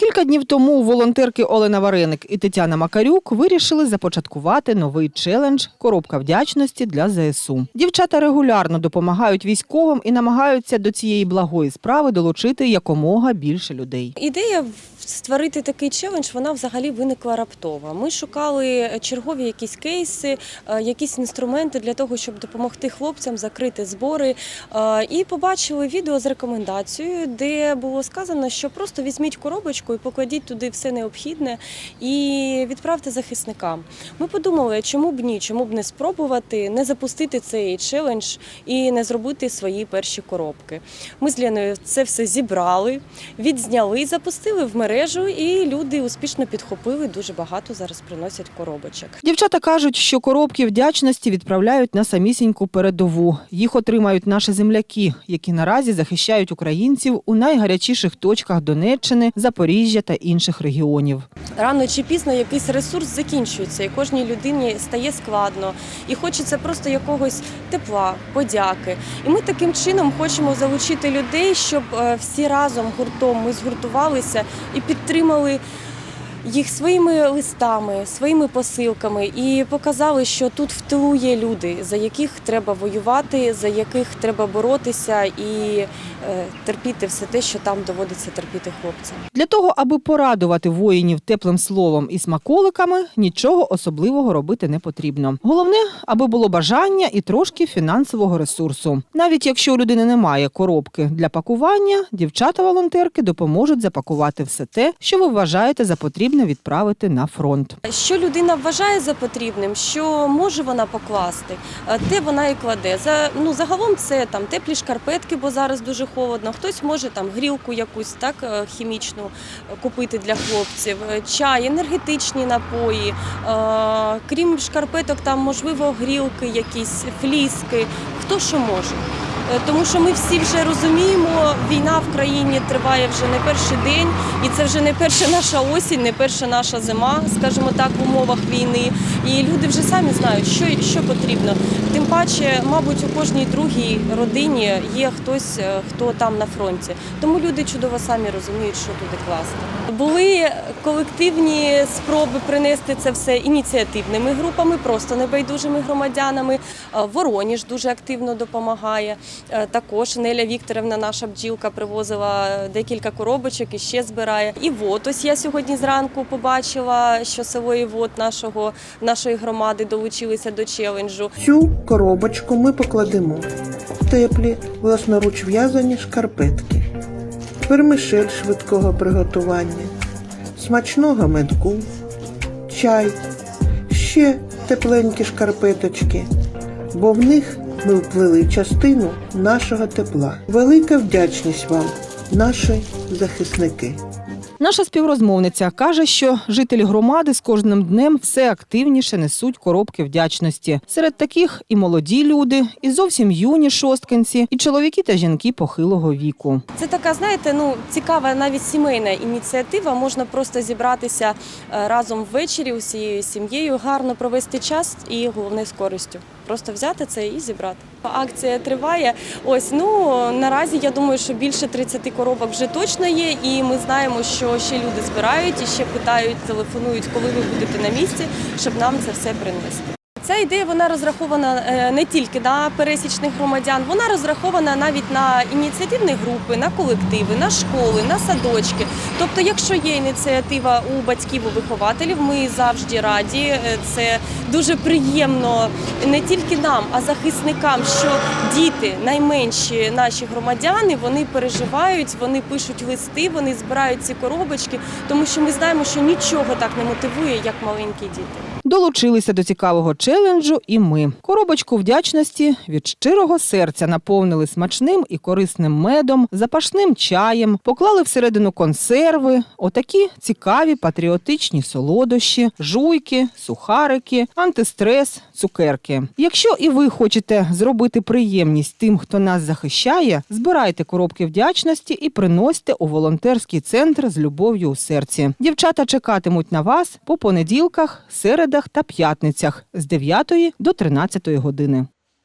Кілька днів тому волонтерки Олена Вареник і Тетяна Макарюк вирішили започаткувати новий челендж Коробка вдячності для ЗСУ. Дівчата регулярно допомагають військовим і намагаються до цієї благої справи долучити якомога більше людей. Ідея створити такий челендж вона взагалі виникла раптово. Ми шукали чергові якісь кейси, е, якісь інструменти для того, щоб допомогти хлопцям закрити збори. Е, І побачили відео з рекомендацією, де було сказано, що просто візьміть коробочку і покладіть туди все необхідне і відправте захисникам. Ми подумали, чому б ні, чому б не спробувати, не запустити цей челендж і не зробити свої перші коробки. Ми з Леною це все зібрали, відзняли, запустили в мережу, і люди успішно підхопили. Дуже багато зараз приносять коробочок. Дівчата кажуть, що коробки вдячності відправляють на самісіньку передову. Їх отримають наші земляки, які наразі захищають українців у найгарячіших точках Донеччини, Запоріжжя та інших регіонів. Рано чи пізно якийсь ресурс закінчується, і кожній людині стає складно, і хочеться просто якогось тепла, подяки. І ми таким чином хочемо залучити людей, щоб е, всі разом гуртом ми згуртувалися і підтримали. Їх своїми листами, своїми посилками і показали, що тут в тилу є люди, за яких треба воювати, за яких треба боротися і е, терпіти все те, що там доводиться терпіти хлопцям. Для того, аби порадувати воїнів теплим словом і смаколиками, нічого особливого робити не потрібно. Головне, аби було бажання і трошки фінансового ресурсу. Навіть якщо у людини немає коробки для пакування, дівчата-волонтерки допоможуть запакувати все те, що ви вважаєте за потрібне відправити на фронт. Що людина вважає за потрібним, що може вона покласти, е, те вона і кладе. За ну загалом це там теплі шкарпетки, бо зараз дуже холодно. Хтось може там грілку якусь так е, хімічну е, купити для хлопців, чай, енергетичні напої. Крім шкарпеток, там можливо грілки, якісь фліски. Хто що може. Е, Тому що ми всі вже розуміємо, війна в країні триває вже не перший день, і це вже не перша наша осінь, не перша наша зима, скажімо так, в умовах війни. І люди вже самі знають, що, що потрібно. Тим паче, мабуть, у кожній другій родині є хтось, е, хто там на фронті. Тому люди чудово самі розуміють, що туди класти. Були колективні спроби принести це все ініціативними групами, просто небайдужими громадянами. Е, Вороніж дуже активно допомагає. Е, Також Неля Вікторівна, наша бджілка, привозила декілька коробочок і ще збирає. І вот ось я сьогодні зранку побачила, що село Івот нашого нашої громади долучилися до челенджу. Цю коробочку ми покладемо в теплі, власноруч в'язані шкарпетки, вермишель швидкого приготування, смачного медку, чай, ще тепленькі шкарпеточки, бо в них ми вплили частину нашого тепла. Велика вдячність вам, наші захисники. Наша співрозмовниця каже, що жителі громади з кожним днем все активніше несуть коробки вдячності. Серед таких і молоді люди, і зовсім юні шосткинці, і чоловіки та жінки похилого віку. Це така, знаєте, ну цікава навіть сімейна ініціатива. Можна просто зібратися е, разом ввечері усією сім'єю, гарно провести час і головне з користю. Просто взяти це і зібрати. Акція триває. Ось ну наразі я думаю, що більше 30 коробок вже точно є, і ми знаємо, що ще люди збирають і ще питають, телефонують, коли ви будете на місці, щоб нам це все принести. Ця ідея вона розрахована е, не тільки на пересічних громадян, вона розрахована навіть на ініціативні групи, на колективи, на школи, на садочки. Тобто, якщо є ініціатива у батьків, у вихователів, ми завжди раді. Е, Це дуже приємно не тільки нам, а захисникам, що діти, найменші наші громадяни, вони переживають, вони пишуть листи, вони збирають ці коробочки, тому що ми знаємо, що нічого так не мотивує, як маленькі діти. Долучилися до цікавого челенджу і ми. Коробочку вдячності від щирого серця наповнили смачним і корисним медом, запашним чаєм, поклали всередину консерви, отакі цікаві патріотичні солодощі, жуйки, сухарики, антистрес, цукерки. Якщо і ви хочете зробити приємність тим, хто нас захищає, збирайте коробки вдячності і приносьте у волонтерський центр з любов'ю у серці. Дівчата чекатимуть на вас по понеділках, середах та п'ятницях з 9 до 13 години.